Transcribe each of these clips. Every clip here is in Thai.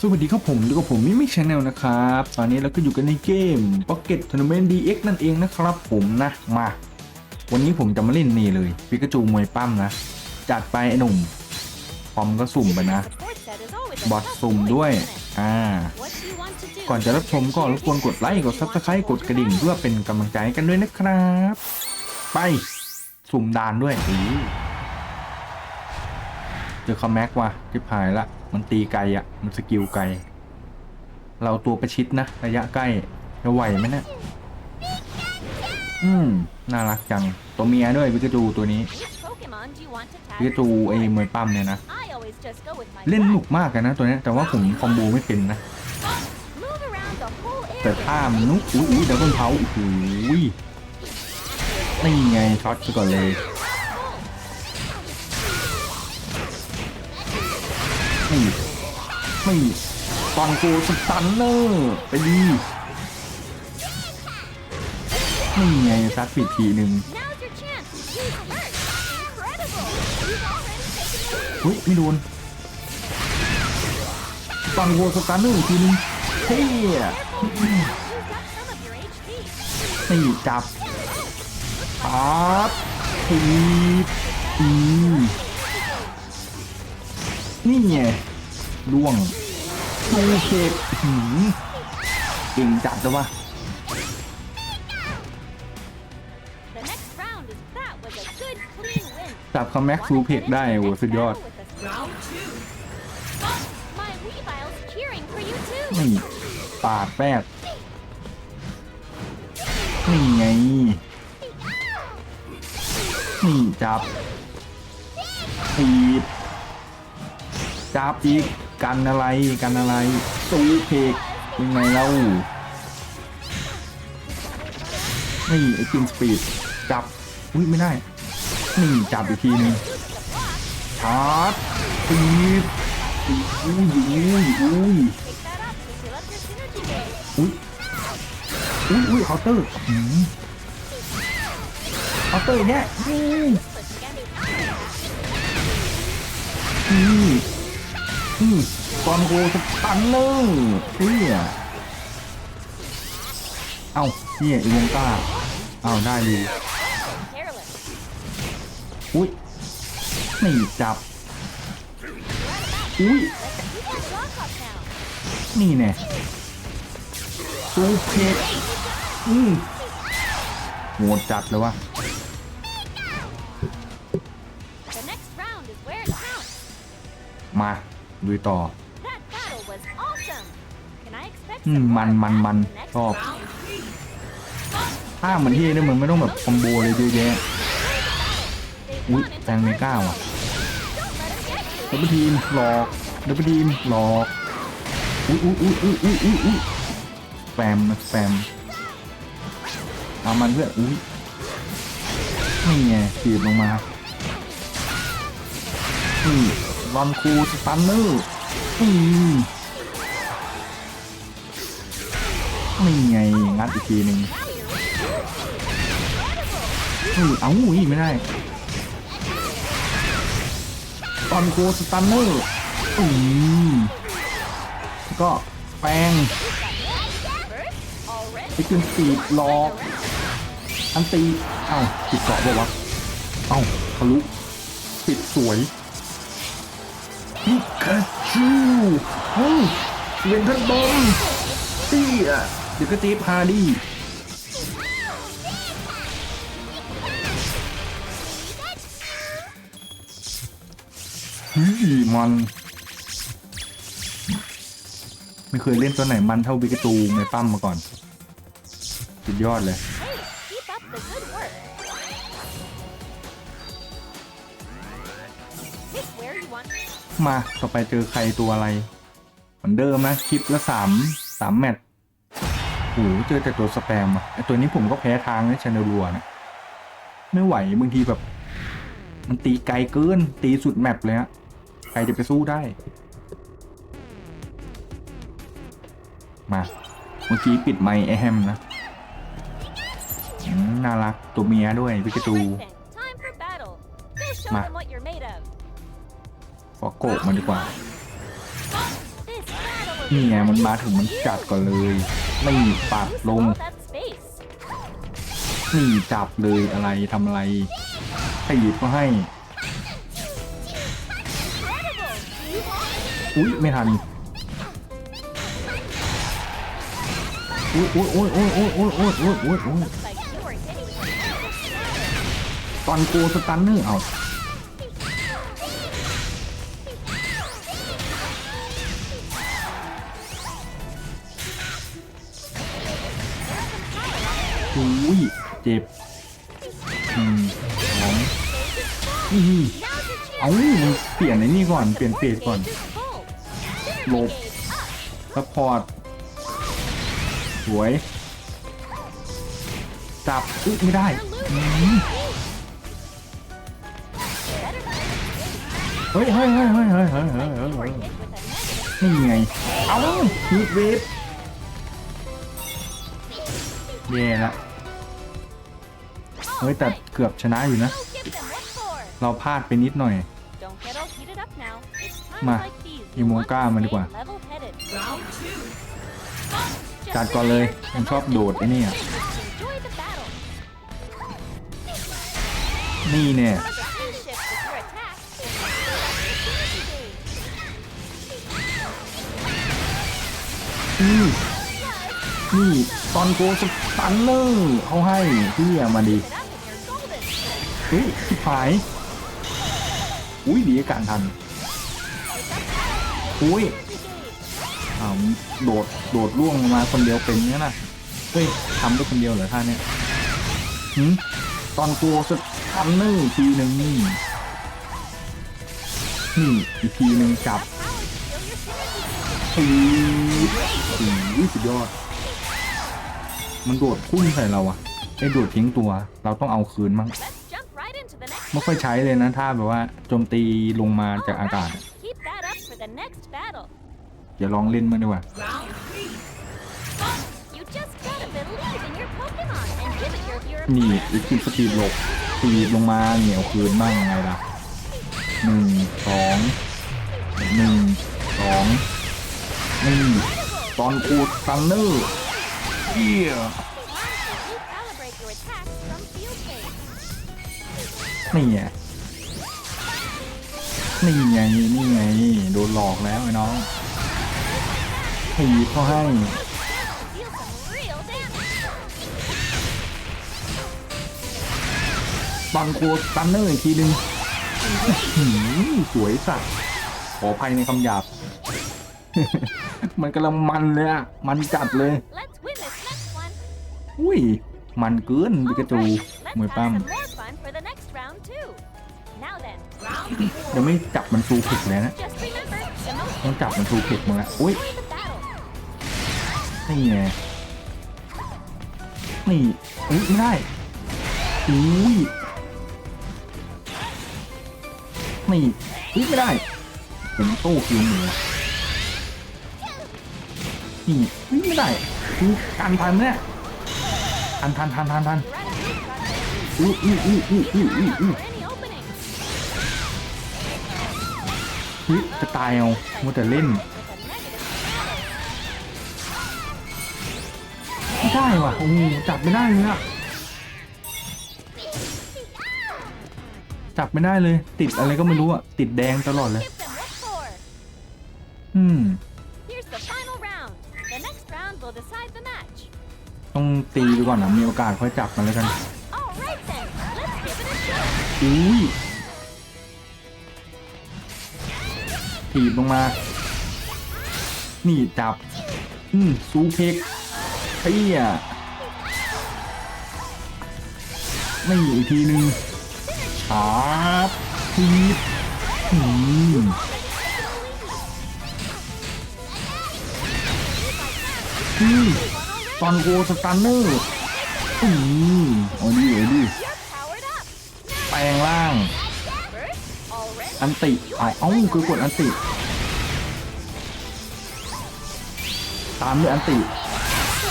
สวัสดีครับผมอยู่กับผมมิมิชแนลนะครับ ตอนนี้เราก็อยู่กันในเกม Pocket Tournament DX นั่นเองนะครับผมนะมา วันนี้ผมจะมาเล่นนี่เลยปิกาจูมวยปั้มนะ จัดไปไอ้หนุ่มพอมก็สุ่มไปนะบอทสุ่สุ่มด้วย อ่า ก่อนจะรับชมก็รบกวนกดไลค์ กดด Subscribe กดกระดิ่งเพื่อเป็นกำลังใจกันด้วยนะครับ ไป สุ่มดานด้วยเจอคอมแม็กว่ะที่ผายละ มันตีไกลอะ มันสกิลไกล เราตัวประชิดนะ ระยะใกล้จะไหวไหมเนะี่ยอืม น่ารักจัง ตัวเมียด้วยพิกาจูตัวนี้พิกาจูไอ้มวยปั้มเนี่ยนะ เล่นหนุกมากกันนะตัวนี้แต่ว่าผมคอมโบไม่เป็นนะ แต่ท่ามันนุกอุ้ยเดี๋ยวต้นเท้าโอ้ยนี่ไงช็อตไปก่อนเลย นี่นี่ตอนโกสตันเนอร์ไปดีนี่ไงซัดปิดทีหนึ่งเฮ้ยไม่โดนตอนโกสตันเนอร์อีกทีนึงเฮ้ยนี่จับปั๊บทีอืม นี่ไงล่วงดูเก็บหืมเก่งจัดเลยว่ะจับคัมแม็กซูเพกได้โอ้สุดยอดนี่ปาดแปดนี่ไง นี่จับถีบ จับอีกกันอะไรกันอะไรซูเพกยังไงเล่านี่ไอ้กินสปีดจับอุ้ยไม่ได้ นี่จับอีกทีนึงชาร์จตีบอุ้ยอุ้ยอุ้ยอุ้ยอุ้ยอุ้ยเคาน์เตอร์อืมเคาน์เตอร์เนี่ยอืมอืมอืม ตอนโกตันเลอร์เฮียเอ้าเฮียอีวงก้าเอ้าได้อยู่อุ้ยนี่จับ อุ้ยนี่แน่ซูเพกอืมโหดจัดเลยวะมา ดูต่อ อืม มันมันมันชอบถ้าเหมือนที่นี่มันไม่ต้องแบบคอมโบเลยเยอะแยะอุ๊ยแซงเมก้าว่ะดับเบิลทีมหลอกดับเบิลทีมหลอกอุ้ยอุ้ยอุ้ยอุ้ยอุ้ยอุ้ยอุ้ยแฟมนะแฟมเอามันเพื่อนอุ้ยนี่ไงขีดลงมานี่ รอนคูสตันเนอร์อืมนี่ไงงัดอีกทีหนึ่งนี่เอ้าอุ้ยไม่ได้ตอนโคสตันเนอร์อืมก็แปลงไปขึ้นสีดหลอก อันตี เอ้าปิดเกาะป่าวะเอ้าทะลุปิดสวย พิกาจูเฮ้ยเวนทันบอมเตี้ยเดี๋ยวก็ตีพาดีฮ้ยมันไม่เคยเล่นตัวไหนมันเท่าบิกาตูในปั้มมาก่อน สุดยอดเลย มาต่อไปเจอใครตัวอะไร เหมือนเดิมนะคลิปละสามสามแมตช์โอ้โหเจอแต่ตัวสแปมอะไอตัวนี้ผมก็แพ้ทางในชาแนลรัวนะไม่ไหวบางทีแบบ มันตีไกลเกิน ตีสุดแมปเลยฮะใครจะไปสู้ได้ มาเมื่อกี้ปิดไมค์ไอแฮมนะอืมน่ารักตัวเมียด้วยพิกาจูมา ฟอกโกะมาดีกว่า นี่ไงมันมาถึงมันจัดก่อนเลย ไม่ปัดลง นี่จับเลยอะไรทำอะไรให้หยิบก็ให้ อุ้ยไม่ทันอุ้ยอุ้ยอุ้ยอุ้ยอุ้ยอุ้ยอุ้ยอุ้ยอุ้ยตอนกูสตันเนอร์เอา อุ้ยเจ็บหนึ่งสองอือ Now's your เอ้า chance. มึงเปลี่ยนไอ้นี่ก่อน เปลี่ยนเฟสก่อนหลบซัพพอร์ต สวย จับอุ๊ยไม่ได้อืมเฮ้ยเฮ้ยเฮ้ยเฮ้ยเฮ้ยเฮ้ยเฮ้ยเฮ้ยนี่ไง เอ้าฮีทเวฟแย่ละ เฮ้ยแต่เกือบชนะอยู่นะ เราพลาดไปนิดหน่อย มาอีโมก้ามาดีกว่า จัดก่อนเลยมันชอบโดดไอ้นี่อะนี่เนี่ยนี่นี่ตอนโกสตันเลอร์เขาให้พี่มาดี เฮ้ยหาย อุ้ยดีการทัน อุ้ยอ้าวโดด โดดล่วงมาคนเดียวเป็นเนี้ยนะเฮ้ยทำได้คนเดียวเหรอท่านเนี้ยหืมตอนโกสตันเลอร์ทีหนึ่งนี่นี่อีกทีหนึ่งจับ Power to feel your synergy. อืออ้ยสุดยอด มันโดดพุ่งใส่เราอะไอ้โดดทิ้งตัว เราต้องเอาคืนมั้ง ไม่ค่อยใช้เลยนะถ้าแบบว่าโจมตีลงมาจากอากาศ Alright, Keep that up for the next battle. อย่าลองเล่นมาดีกว่า You just gotta believe in your Pokemon and give it your your นี่อีกทีสปีดหลบสปีดลงมาเหนียวคืนบ้างไงล่ะหนึ่งสองหนึ่งสองนี่ตอนกูซันเนอร์เยี่ย นี่ไงนี่ไงนี่ไงโดนหลอกแล้วไอ้น้องถีบเขาให้ Feel some real damage. ตอนกูซันเนอร์อีกทีหนึ่งหืมสวยสัตว์ขออภัยในคำหยาบ มันกำลังมันเลยอะมันจัดเลย Let's win this next one. อุ้ย มันเกินปิกาจู Alright, มวย let's ปั้ม ยวไม่จับมันซูผิดเลยนะ ต้องจับมันซูผิดมาแล้วอุ้ยนี่ไงนี่อุ้ยไม่ได้อุ้ยนี่อุ้ยไม่ได้ผมโต้คิวหมูนี่อุ้ยไม่ได้คือการทันเนี่ยทันทันทันทันทันอุ้ยอุ้ยอุ้ยอุ้ยอุ้ยอุ้ย เฮ้ยจะตายเอามัวแต่เล่น With a negative ไม่ได้ว่ะโอ้โหจับไม่ได้เลยอะจับไม่ได้เลย ติดอะไรก็ไม่รู้อะติดแดงตลอดเลย Give them what for. อืม Here's the final round. The next round will decide the match. ต้องตีไปก่อนนะมีโอกาสค่อยจับมันแล้วกัน All right ถีบลงมา นี่จับ อืมซูเพกเฮียนี่อีกทีหนึ่งครับทีบอืมอืมตอนโกสตันเนอร์อืมเอาดิเอาดิแปลงร่าง อันติเอาเอ้าคือกดอันติ ตามด้วยอันติ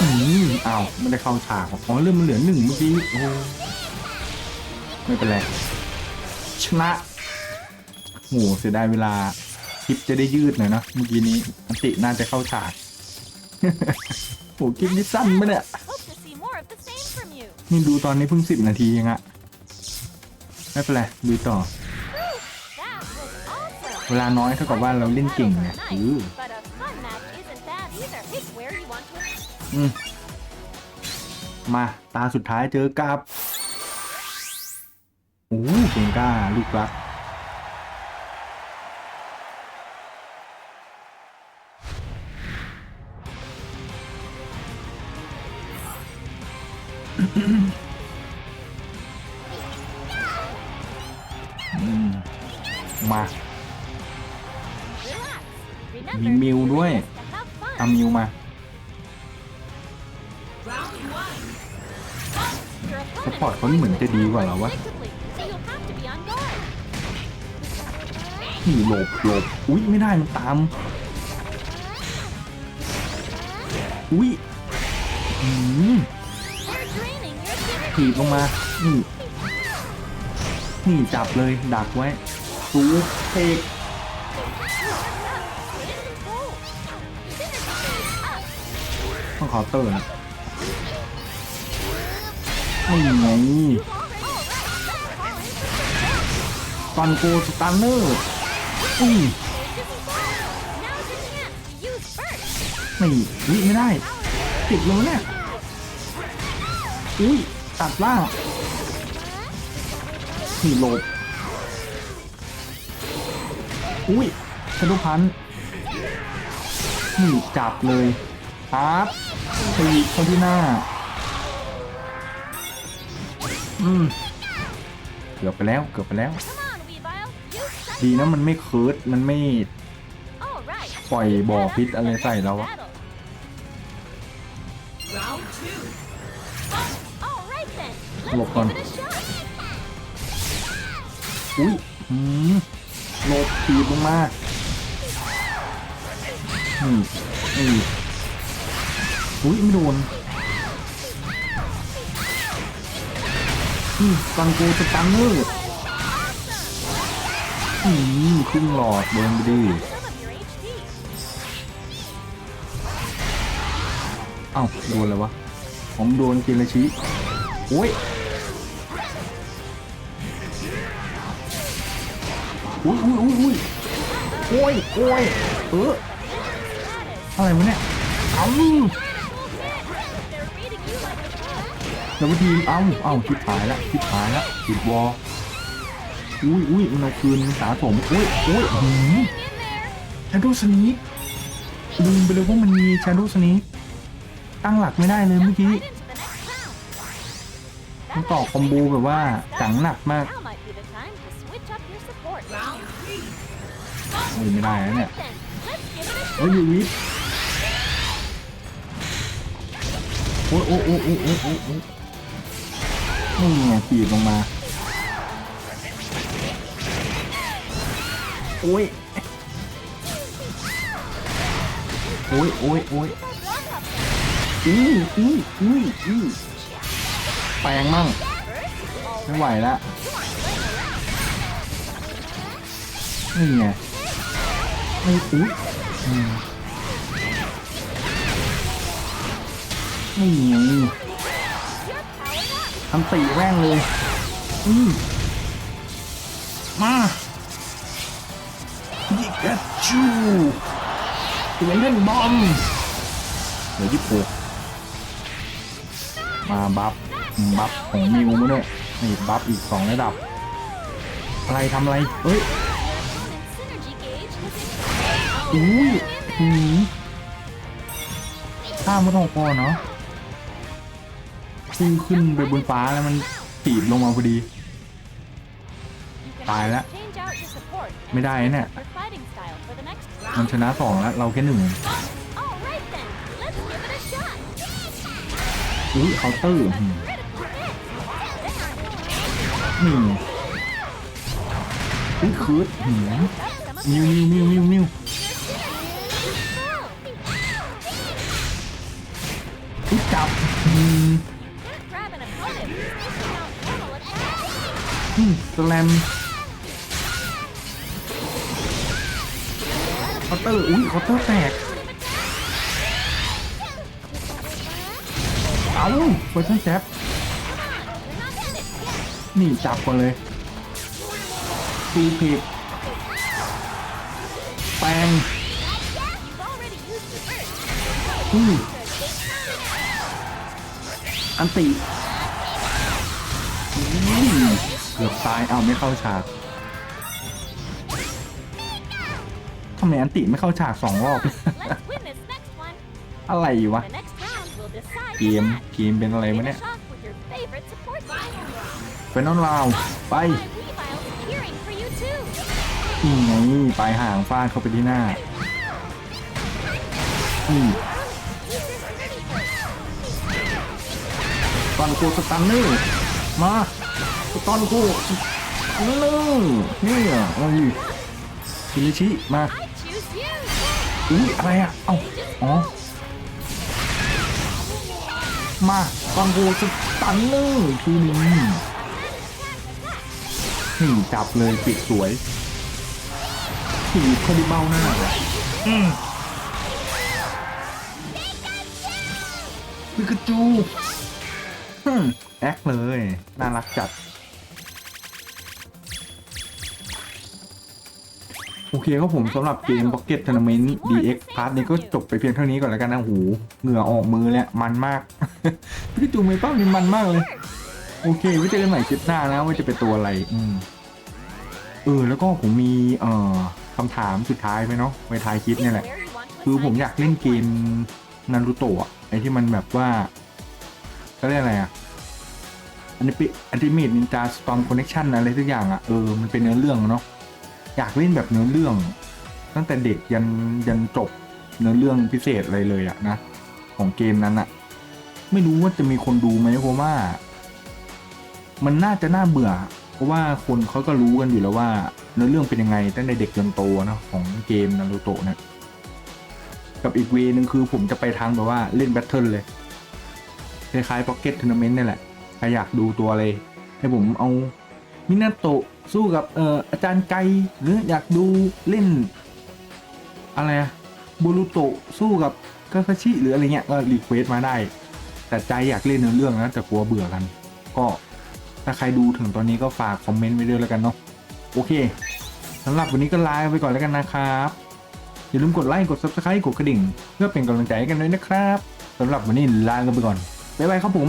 อืมอ้าวไม่ได้เข้าฉากอ๋อเรื่องมันเหลือหนึ่งเมื่อกี้โอ้ไม่เป็นไรชนะโหเสียดายเวลาคลิปจะได้ยืดหน่อยนะเมื่อกี้นี้อันติน่าจะเข้าฉากโหคลิปนี้สั้นไปเนี่ยนี่ดูตอนนี้เพิ่งสิบนาทีเองอะไม่เป็นไรดูต่อ เวลาน้อยเท่ากับว่าเราเล่นเก่ง Titles ไง are เอ nice, อ but a fun match isn't bad either. Pick where you want to. อืมมาตาสุดท้ายเจอกับโอ้เก่งกล้าลูกรักอืมมา Relax. มีมิวด้วย to have fun. เอามิวมาสปอร์ตเขาเหมือนจะดีกว่าเราวะนี่หลบหลบอุ้ยไม่ได้มันตาม อุ้ยอืม They're draining your ถีบลงมา นี่ นี่จับเลยดักไว้สูเทก ต้องขอเตอร์นะไม่ไงตอนกูสตาร์เนอร์อุ้ยไม่วิไม่ได้ ติดโลแน่อุ้ยตัดล่างนีโลบอุ้ยชนุพันธ์นี่จับเลย ครับตีเข้าที่หน้า อืม เกือบไปแล้ว เกือบไปแล้ว ดีนะมันไม่เคิร์ดมันไม่ ปล่อยบ่อพิษอะไรใส่เราอะหลบก่อน อุ้ยอืมหลบถีบลงมานี่นี่อุ้ อุ้ยไม่โดนอืมตังโกสตันเนอร์อืมครึ่งหลอดโดนไปดิเอ้าโดนอะไรวะ ผมโดนกินละชิโอ้ยอุ้ยอุ้ยอุ้ยอุ้ยโอ้ยโอ้ยเอออะไรวะเนี่ยเอ้า แล้วทีมเอ้าเอ้าชิบหายละชิบหายละติดวอลอุ้ยอุ้ยมันเอาคืนสาสมอุ้ยอุ้ยหืม In there. ชาโดสนีลืมไปเลยว่ามันมีชาโดสนีตั้งหลักไม่ได้เลยเมื่อกี้มันต่อคอมโบแบบว่าจังหนักมากโอ้ยไม่ได้แล้วเนี่ยเฮ้ยยูวิทโอ้โอ้ยโอ้ยโอ้ยโอ้ยโอ้ยโอ้ย นี่ไงปีบลงมาโอ้ยโอ้ยโอ้ยโอ้ยอุ้ยอุ้ยอุ้ยอุ้ยแปลงมั่งไม่ไหวละนี่ไงไม่อุ้ยอืมนี่ ไงทำตีแร่งเลย อืมมายิกาจูตัวเล่นบอมเหลือยี่สิบหกมาบัฟบัฟของมิวมาด้วยนี่บัฟอีกสองระดับ อะไรทำอะไร เฮ้ย Your opponent's synergy gauge has อุ้ยหืมข้ามไม่ต้องพอเนาะ พุ่งขึ้นไปบนฟ้าแล้วมันตีบลงมาพอดี ตายแล้วไม่ได้เนี่ยมันชนะสองแล้วเราแค่หนึ่งอุ้ยเขาตื้อหนึ่งอุ้ยคืดหืมมิวมิวมิวมิวมิวอุ้ยจับอืม สแลมคอเตอร์ อุ้ยคาน์เตอร์แตก เอาเวอร์ชันแจ็บนี่จับก่อนเลยตีผิดแปลงอืออันติ เกือบตายเอาไม่เข้าฉากทำไมอันติไม่เข้าฉากสองรอบ อะไรวะ เกมเกมเป็นอะไรวะเนี่ยเป็นน้องลาวไปนี่ไงปห่างฟาดเขาไปที่หน้าอืมตอนกูสตันนี่มา ตอนกูนเนอร์นี่อะโอ้ยคิริชิมาอุ้ยอะไรอะ เอ้า อ๋อ มาตอนกูสตันนอร์อีกทีหนึงนี่จับเลยปิดสวยถีบเขาที่เบ้าหน้าอืมพิกาจูฮึมแอคเลย น่ารักจัด โอเคครับผมสำหรับเกม Pocket Tournament DX Part นี้ก็จบไปเพียงเท่านี้ก่อนแล้วกันนะหูเหงื่อออกมือเนี่ยมันมากพี่จูเมเป้านี่มันมากเลย โอเคไว้เจอกันใหม่คลิปหน้านะว่าจะเป็นตัวอะไร อืมเออแล้วก็ผมมีเอ่อคำถามสุดท้ายไปเนาะไปท้ายคลิปเนี่ยแหละ คือผมอยากเล่นเกมนารูโตะไอที่มันแบบว่าเขาเรียกอะไรอะอันนี้ป็นอันติเมทนินจาสตอมคอนเนคชั่นอะไรทุกอย่างอะเออมันเป็นเนื้อเรื่องเนาะ อยากเล่นแบบเนื้อเรื่อง ตั้งแต่เด็กยันยันจบเนื้อเรื่องพิเศษอะไรเลยอะนะของเกมนั้นอะไม่รู้ว่าจะมีคนดูไหมเพราะว่า มันน่าจะน่าเบื่อ เพราะว่าคนเขาก็รู้กันอยู่แล้วว่าเนื้อเรื่องเป็นยังไงตั้งแต่เด็กจนโตนะของเกมนารูโตะเนี่ยกับอีกเวนึงคือผมจะไปทางแบบว่าเล่นแบทเทิลเลยคล้ายๆ Pocket Tournament นี่แหละใครอยากดูตัวเลยให้ผมเอา มินาโตะสู้กับเอ่ออาจารย์ไกหรืออยากดูเล่น อะไรอะบูรุโตะสู้กับกาคาชิหรืออะไรเงี้ยก็รีเควสมาได้ แต่ใจอยากเล่นเนื้อเรื่องนะแต่กลัวเบื่อกัน ก็ถ้าใครดูถึงตอนนี้ก็ฝากคอมเมนต์ไว้ด้วยแล้วกันเนาะโอเคสำหรับวันนี้ก็ลาไปก่อนแล้วกันนะครับ อย่าลืมกดไลค์กด subscribe กดกระดิ่ง เพื่อเป็นกำลังใจให้กันด้วยนะครับสำหรับวันนี้ลากันไปก่อนบ๊ายบายครับผม